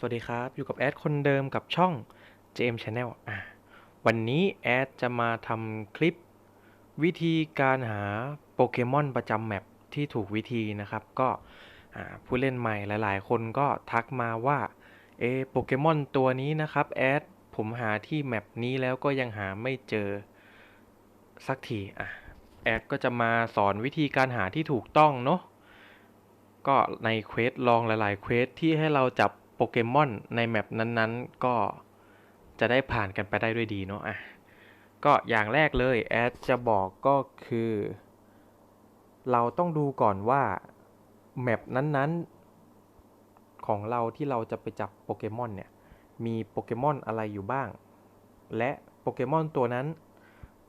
สวัสดีครับ อยู่กับแอดคนเดิมกับช่อง JM Channel อะวันนี้แอดจะมาทำคลิป วิธีการหาโปเกมอนประจำแมปที่ถูกวิธีนะครับ ก็ผู้เล่นใหม่หลาย ๆ คนก็ทักมาว่าเอโปเกมอนตัวนี้นะครับแอดผมหาที่แมปนี้แล้วก็ยังหาไม่เจอสักทีอะแอดก็จะมาสอนวิธีการหาที่ถูกต้องเนาะก็ในเควสลองหลาย ๆ เควสที่ให้เราจับ โปเกมอนในแมปนั้นๆ ก็จะได้ผ่านกันไปได้ด้วยดีเนาะอะก็อย่างแรกเลยแอดจะบอกก็คือ เราต้องดูก่อนว่าแมปนั้นๆ ของเราที่เราจะไปจับโปเกมอนเนี่ย มีโปเกมอนอะไรอยู่บ้าง และโปเกมอนตัวนั้น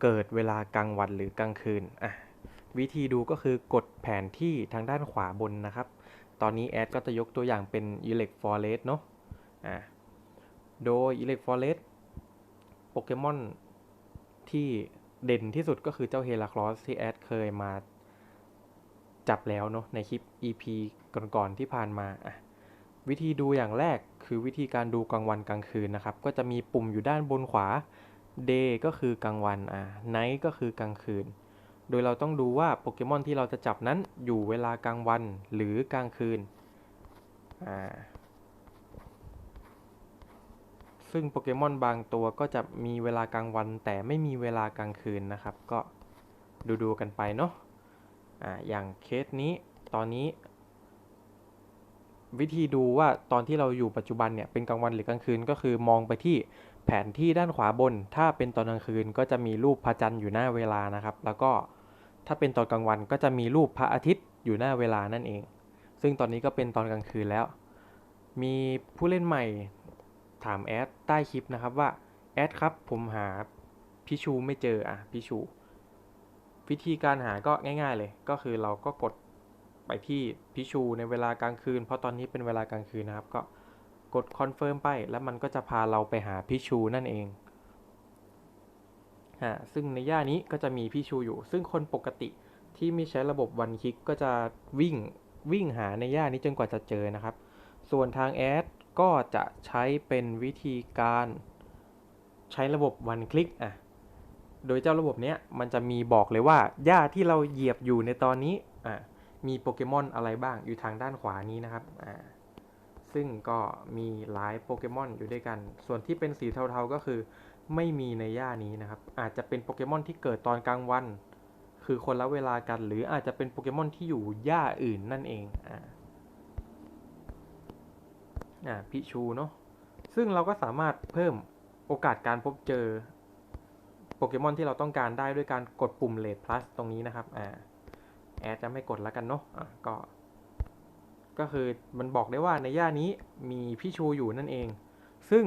เกิดเวลากลางวันหรือกลางคืนอะวิธีดูก็คือกดแผนที่ทางด้านขวาบนนะครับ ตอนนี้แอดก็จะยกตัวอย่างเป็น Elect Forest เนาะอ่าโดย Elect Forest โปเกมอนที่เด่นที่สุดก็คือเจ้าเฮล a คลอสที่แอดเคยมาจับแล้วเนาะในคลิป EP ก่อนๆที่ผ่านมาอะวิธีดูอย่างแรกคือวิธีการดูกลางวันกลางคืนนะครับ ก็จะมีปุ่มอยู่ด้านบนขวา Day ก็คือกลางวันอ่า Night ก็คือกลางคืน โดยเราต้องดูว่าโปเกมอนที่เราจะจับนั้นอยู่เวลากลางวันหรือกลางคืน ซึ่งโปเกมอนบางตัวก็จะมีเวลากลางวัน แต่ไม่มีเวลากลางคืนนะครับ ก็ดูดูกันไปเนาะอ่าอย่างเคสนี้ตอนนี้ วิธีดูว่าตอนที่เราอยู่ปัจจุบันเนี่ยเป็นกลางวันหรือกลางคืนก็คือมองไปที่แผนที่ด้านขวาบน ถ้าเป็นตอนกลางคืนก็จะมีรูปพระจันทร์อยู่หน้าเวลานะครับ แล้วก็ ถ้าเป็นตอนกลางวันก็จะมีรูปพระอาทิตย์อยู่หน้าเวลานั่นเอง ซึ่งตอนนี้ก็เป็นตอนกลางคืนแล้ว มีผู้เล่นใหม่ถามแอดใต้คลิปนะครับว่าแอดครับผมหาพิชูไม่เจออะพิชู วิธีการหาก็ง่าย ๆ เลย ก็คือเราก็กดไปที่พิชูในเวลากลางคืน เพราะตอนนี้เป็นเวลากลางคืนนะครับ ก็กดคอนเฟิร์มไป แล้วมันก็จะพาเราไปหาพิชูนั่นเอง ฮะซึ่งในย่านี้ก็จะมีพิชูอยู่ ซึ่งคนปกติที่ไม่ใช้ระบบวันคลิกก็จะวิ่งวิ่งหาในย่านี้จนกว่าจะเจอนะครับ ส่วนทางแอดก็จะใช้เป็นวิธีการใช้ระบบวันคลิกอะโดยเจ้าระบบเนี้ยมันจะมีบอกเลยว่าหญ้าที่เราเหยียบอยู่ในตอนนี้อะมีโปเกมอนอะไรบ้างอยู่ทางด้านขวานี้นะครับอ่าซึ่งก็มีหลายโปเกมอนอยู่ด้วยกัน ส่วนที่เป็นสีเทาๆก็คือ ไม่มีในหญ้านี้นะครับ อาจจะเป็นโปเกมอนที่เกิดตอนกลางวัน คือคนละเวลากัน หรืออาจจะเป็นโปเกมอนที่อยู่หญ้าอื่นนั่นเองอ่าอ่าพิชูเนาะซึ่งเราก็สามารถเพิ่มโอกาสการพบเจอโปเกมอนที่เราต้องการได้ด้วยการกดปุ่ม Rate Plus ตรงนี้นะครับอ่าแอดจะไม่กดแล้วกันเนาะอะก็ ก็คือมันบอกได้ว่าในย่านี้มีพี่ชูอยู่นั่นเอง ซึ่ง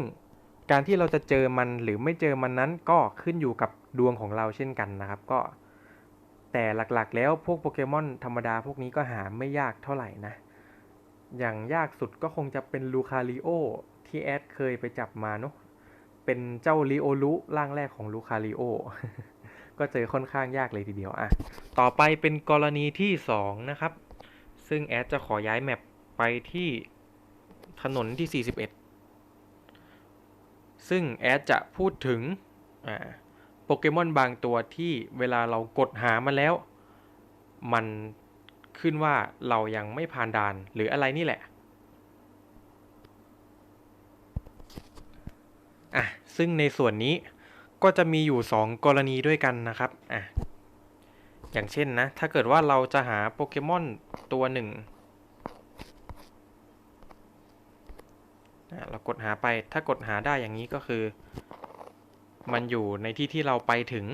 การที่เราจะเจอมันหรือไม่เจอมันนั้นก็ขึ้นอยู่กับดวงของเราเช่นกันนะครับ ก็ แต่หลักๆ แล้วพวกโปเกมอนธรรมดาพวกนี้ก็หาไม่ยากเท่าไหร่นะ อย่างยากสุดก็คงจะเป็นลูคาริโอที่แอดเคยไปจับมาเนาะเป็นเจ้าลิโอลุร่างแรกของลูคาริโอก็เจอค่อนข้างยากเลยทีเดียวอะต่อไปเป็นกรณีที่ 2 นะครับ ซึ่งแอดจะขอย้ายแมปไปที่ถนนที่ 41 ซึ่งแอดจะพูดถึงโปเกมอนบางตัวที่เวลาเรากดหามาแล้ว มันขึ้นว่าเรายังไม่ผ่านด่านหรืออะไรนี่แหละอะซึ่งในส่วนนี้ก็จะมีอยู่ 2 กรณีด้วยกันนะครับอะอย่างเช่นนะ ถ้าเกิดว่าเราจะหาโปเกมอนตัวหนึ่ง อะเรากดหาไปถ้ากดหาได้อย่างนี้ก็คือ มันอยู่ในที่ที่เราไปถึง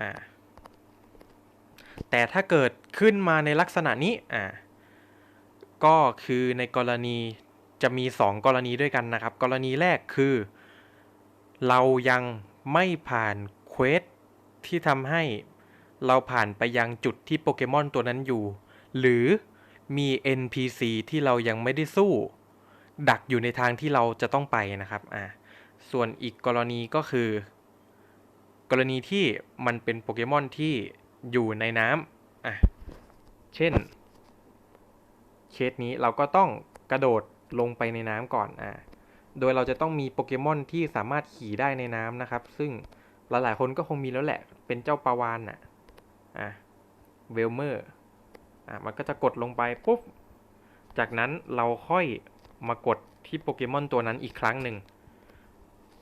อ่าแต่ถ้าเกิดขึ้นมาในลักษณะนี้อ่าก็คือในกรณีจะมี 2 กรณีด้วยกันนะครับ กรณีแรกคือ เรายังไม่ผ่านเควสที่ทำให้เราผ่านไปยังจุดที่โปเกมอนตัวนั้นอยู่ หรือมี NPC ที่เรายังไม่ได้สู้ ดักอยู่ในทางที่เราจะต้องไปนะครับอ่าส่วนอีกกรณีก็คือ กรณีที่มันเป็นโปเกมอนที่อยู่ในน้ำอะเช่น เคสนี้เราก็ต้องกระโดดลงไปในน้ำก่อนอ่าโดยเราจะต้องมีโปเกมอนที่สามารถขี่ได้ในน้ำนะครับ ซึ่งหลายๆคนก็คงมีแล้วแหละ เป็นเจ้าปลาวานอะอะเวลเมอร์อะมันก็จะกดลงไปปุ๊บ จากนั้นเราค่อย มากดที่โปเกมอนตัวนั้นอีกครั้งหนึ่ง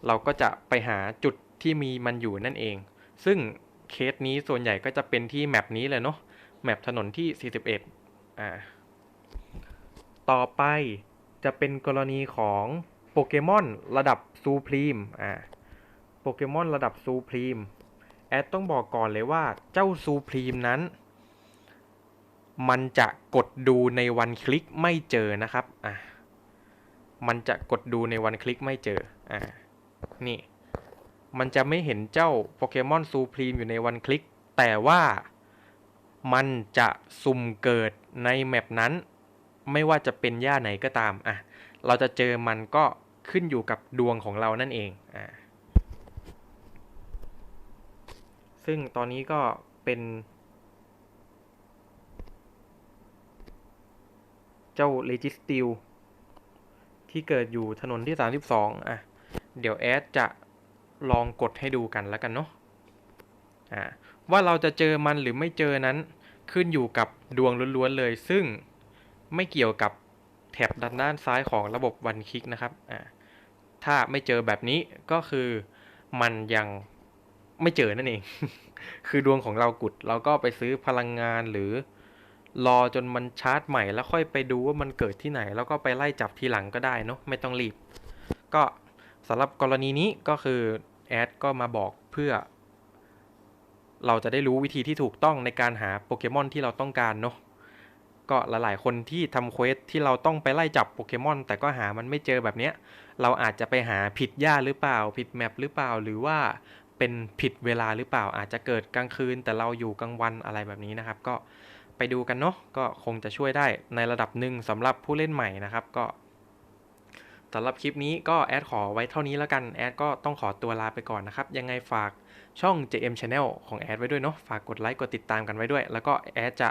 เราก็จะไปหาจุดที่มีมันอยู่นั่นเอง ซึ่งเคสนี้ส่วนใหญ่ก็จะเป็นที่แมปนี้เลยเนาะ แมปถนนที่ 41 อ่า ต่อไปจะเป็นกรณีของโปเกมอนระดับซูพรีม อ่า โปเกมอนระดับซูพรีม แอดต้องบอกก่อนเลยว่าเจ้าซูพรีมนั้น มันจะกดดูในวันคลิกไม่เจอนะครับ อ่า มันจะกดดูในวันคลิกไม่เจอ อ่า นี่ มันจะไม่เห็นเจ้าโปเกมอนซูพรีมอยู่ในวันคลิก แต่ว่ามันจะสุ่มเกิดในแมปนั้น ไม่ว่าจะเป็นย่าไหนก็ตาม อะ เราจะเจอมันก็ขึ้นอยู่กับดวงของเรานั่นเอง อ่า ซึ่งตอนนี้ก็เป็นเจ้าเลจิสติล ที่เกิดอยู่ถนนที่ 32 อะ เดี๋ยวแอดจะลองกดให้ดูกันแล้วกันเนาะอ่าว่าเราจะเจอมันหรือไม่เจอนั้นขึ้นอยู่กับดวงล้วนๆเลย ซึ่งไม่เกี่ยวกับแถบด้านด้านซ้ายของระบบวันคลิกนะครับอ่าถ้าไม่เจอแบบนี้ก็คือมันยังไม่เจอนั่นเอง คือดวงของเรากุดเราก็ไปซื้อพลังงานหรือ รอจนมันชาร์จใหม่แล้วค่อยไปดูว่ามันเกิดที่ไหน แล้วก็ไปไล่จับทีหลังก็ได้เนาะไม่ต้องรีบ ก็สำหรับกรณีนี้ก็คือแอดก็มาบอกเพื่อ เราจะได้รู้วิธีที่ถูกต้องในการหาโปเกมอนที่เราต้องการเนาะก็หลายๆคนที่ทำเควสที่เราต้องไปไล่จับโปเกมอนแต่ก็หามันไม่เจอแบบเนี้ย เราอาจจะไปหาผิดย่าหรือเปล่า ผิดแมปหรือเปล่า หรือว่าเป็นผิดเวลาหรือเปล่า อาจจะเกิดกลางคืนแต่เราอยู่กลางวันอะไรแบบนี้นะครับ ก็ ไปดูกันเนาะก็คงจะช่วยได้ในระดับหนึ่งสำหรับผู้เล่นใหม่นะครับก็สำหรับคลิปนี้ก็แอดขอไว้เท่านี้แล้วกันแอดก็ต้องขอตัวลาไปก่อนนะครับ ยังไงฝากช่อง JM Channel ของแอดไว้ด้วยเนาะฝากกดไลค์กดติดตามกันไว้ด้วย แล้วก็แอดจะ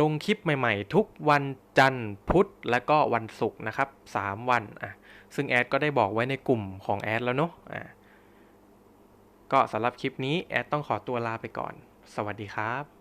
ลงคลิปใหม่ๆ ทุกวันจันทร์พุธและก็วันศุกร์นะครับ 3 วันอะซึ่งแอดก็ได้บอกไว้ในกลุ่มของแอดแล้วเนาะอะก็สำหรับคลิปนี้แอดต้องขอตัวลาไปก่อน สวัสดีครับ